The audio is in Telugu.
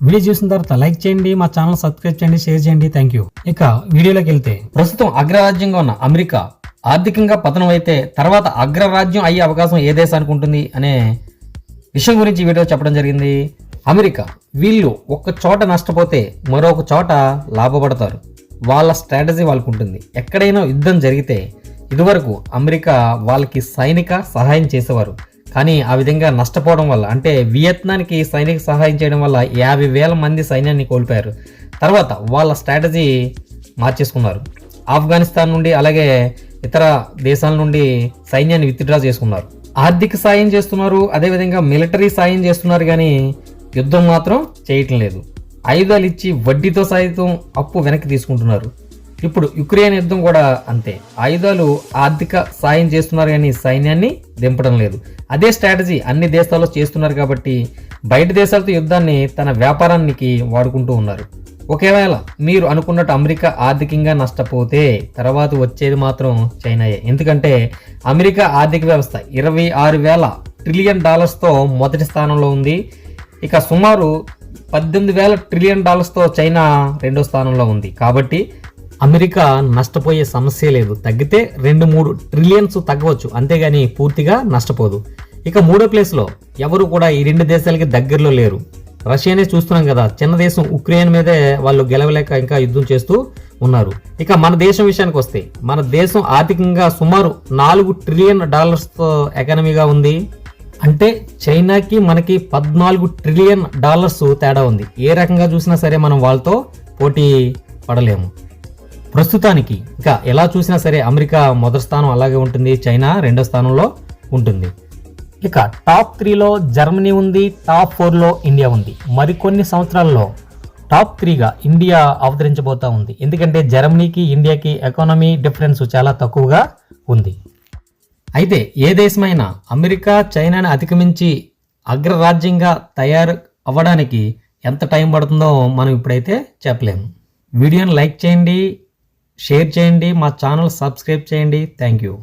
వీడియో చూసిన తర్వాత లైక్ చేయండి మా ఛానల్ సబ్స్క్రైబ్ చేయండి షేర్ చేయండి. థ్యాంక్ యూ ఇక వీడియోలోకి వెళ్తే ప్రస్తుతం అగ్రరాజ్యంగా ఉన్న అమెరికా ఆర్థికంగా పతనం అయితే తర్వాత అగ్రరాజ్యం అయ్యే అవకాశం ఏ దేశానికి ఉంటుంది అనే విషయం గురించి ఈ వీడియో చెప్పడం జరిగింది. అమెరికా వీళ్ళు ఒక చోట నష్టపోతే మరొక చోట లాభపడతారు. వాళ్ళ స్ట్రాటజీ వాళ్ళకు ఉంటుంది. ఎక్కడైనా యుద్ధం జరిగితే ఇదివరకు అమెరికా వాళ్ళకి సైనిక సహాయం చేసేవారు. కానీ ఆ విధంగా నష్టపోవడం వల్ల అంటే వియత్నానికి సైనిక సహాయం చేయడం వల్ల యాభై వేల మంది సైన్యాన్ని కోల్పోయారు. తర్వాత వాళ్ళ స్ట్రాటజీ మార్చేసుకున్నారు. ఆఫ్ఘనిస్తాన్ నుండి అలాగే ఇతర దేశాల నుండి సైన్యాన్ని విత్డ్రా చేసుకున్నారు. ఆర్థిక సాయం చేస్తున్నారు అదేవిధంగా మిలిటరీ సాయం చేస్తున్నారు కానీ యుద్ధం మాత్రం చేయటం లేదు. ఆయుధాలు ఇచ్చి వడ్డీతో సైతం అప్పు వెనక్కి తీసుకుంటున్నారు. ఇప్పుడు యుక్రెయిన్ యుద్ధం కూడా అంతే. ఆయుధాలు ఆర్థిక సాయం చేస్తున్నారు కానీ సైన్యాన్ని దింపడం లేదు. అదే స్ట్రాటజీ అన్ని దేశాల్లో చేస్తున్నారు కాబట్టి బయట దేశాలతో యుద్ధాన్ని తన వ్యాపారానికి వాడుకుంటూ ఉన్నారు. ఒకవేళ మీరు అనుకున్నట్టు అమెరికా ఆర్థికంగా నష్టపోతే తర్వాత వచ్చేది మాత్రం చైనాయే. ఎందుకంటే అమెరికా ఆర్థిక వ్యవస్థ ఇరవై ఆరు వేల ట్రిలియన్ డాలర్స్తో మొదటి స్థానంలో ఉంది. ఇక సుమారు పద్దెనిమిది వేల ట్రిలియన్ డాలర్స్తో చైనా రెండో స్థానంలో ఉంది. కాబట్టి అమెరికా నష్టపోయే సమస్య లేదు. తగ్గితే రెండు మూడు ట్రిలియన్స్ తగ్గవచ్చు. అంతేగాని పూర్తిగా నష్టపోదు. ఇక మూడో ప్లేస్లో ఎవరు కూడా ఈ రెండు దేశాలకి దగ్గరలో లేరు. రష్యానే చూస్తున్నాం కదా చిన్న దేశం ఉక్రెయిన్ మీదే వాళ్ళు గెలవలేక ఇంకా యుద్ధం చేస్తూ ఉన్నారు. ఇక మన దేశం విషయానికి వస్తే మన దేశం ఆర్థికంగా సుమారు నాలుగు ట్రిలియన్ డాలర్స్తో ఎకానమీగా ఉంది. అంటే చైనాకి మనకి పద్నాలుగు ట్రిలియన్ డాలర్స్ తేడా ఉంది. ఏ రకంగా చూసినా సరే మనం వాళ్ళతో పోటీ పడలేము. ప్రస్తుతానికి ఇక ఎలా చూసినా సరే అమెరికా మొదటి స్థానం అలాగే ఉంటుంది చైనా రెండో స్థానంలో ఉంటుంది. ఇక టాప్ త్రీలో జర్మనీ ఉంది టాప్ ఫోర్లో ఇండియా ఉంది. మరికొన్ని సంవత్సరాల్లో టాప్ త్రీగా ఇండియా అవతరించబోతా ఉంది. ఎందుకంటే జర్మనీకి ఇండియాకి ఎకానమీ డిఫరెన్స్ చాలా తక్కువగా ఉంది. అయితే ఏ దేశమైనా అమెరికా చైనాని అధిగమించి అగ్రరాజ్యంగా తయారు అవ్వడానికి ఎంత టైం పడుతుందో మనం ఇప్పుడైతే చెప్పలేము వీడియోని లైక్ చేయండి షేర్ చేయండి మా ఛానల్ సబ్స్క్రైబ్ చేయండి. Thank you.